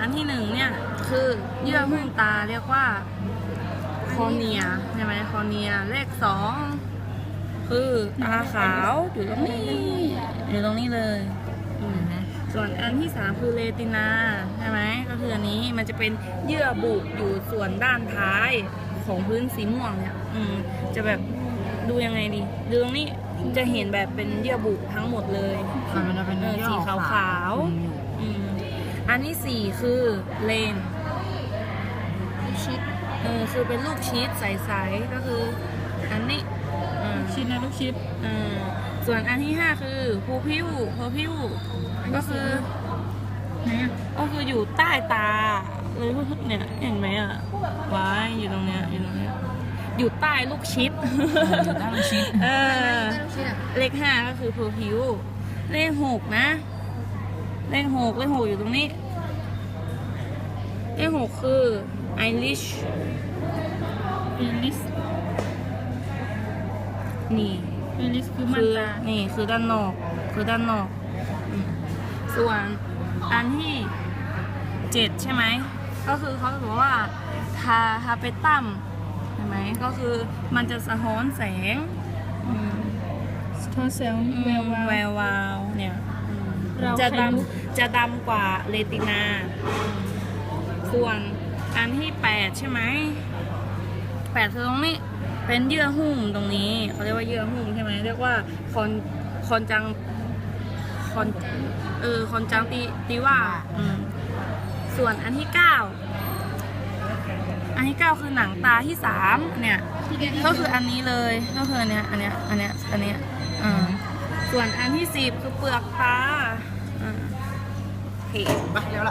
อันที่หนึ่งเนี่ยคือเยื่อหุ้มตาเรียกว่าคอเนียใช่ไหมคอเนียเลขสองคือตาขาวอยู่ตรงนี้อยู่ตรงนี้เลยอืมส่วนอันที่สามคือเรตินาใช่ไหมก็คืออันนี้มันจะเป็นเยื่อบุอยู่ส่วนด้านท้ายของพื้นสีม่วงเนี่ยอืมจะแบบดูยังไงดีดูตรงนี้จะเห็นแบบเป็นเยื่อบุทั้งหมดเลยมันจะเป็นเออเยื่อสีขาวๆอืม อยู่อืมอันที่สี่คือเลนชิดเออคือเป็นลูกชีสใสๆก็คืออันนี้อืมชิดนะลูกชิดเออส่วนอันที่ห้าคือพูพิวพูพิวก็คือไหนอะก็คืออยู่ใต้ตาเลยเนี่ยเห็นไหมอะว้ายอยู่ตรงเนี้ยอยู่ตรงเนี้ยอยู่ใต้ลูกชิดอยู่ด้านลูกชิ้นเออ ลูกชิดอะเลขห้าก็คือเพอร์พิวเลขหกนะ เลขหกเลขหกอยู่ตรงนี้ เลขหกคือไอริชเอลิสนี่เอลิสคือมันคือตานี่คือด้านนอก คือด้านนอกอืมส่วนอันที่เจ็ดใช่ไหม ก็คือเขาบอกว่าทาทาเปตัมใช่ไหม ก็คือมันจะสะท้อนแสงอืมทอเซลแวววาวแวววาวเนี่ยอืม เราจะดำจะดำกว่าเรตินา ส่วนอันที่แปดใช่ไหมแปดคือตรงนี้เป็นเยื่อหุ้มตรงนี้เขาเรียกว่าเยื่อหุ้มใช่ไหมเรียกว่าคอนคอนจังคอนเออคอนจังตีตีว่าส่วนอันที่เก้าอันที่เก้าคือหนังตาที่สามเนี่ยก็คืออันนี้เลยก็คืออันเนี้ยอันเนี้ยอันเนี้ยอันเนี้ยอ่าส่วนอันที่สิบคือเปลือกตา โอเค ไปเร็วละ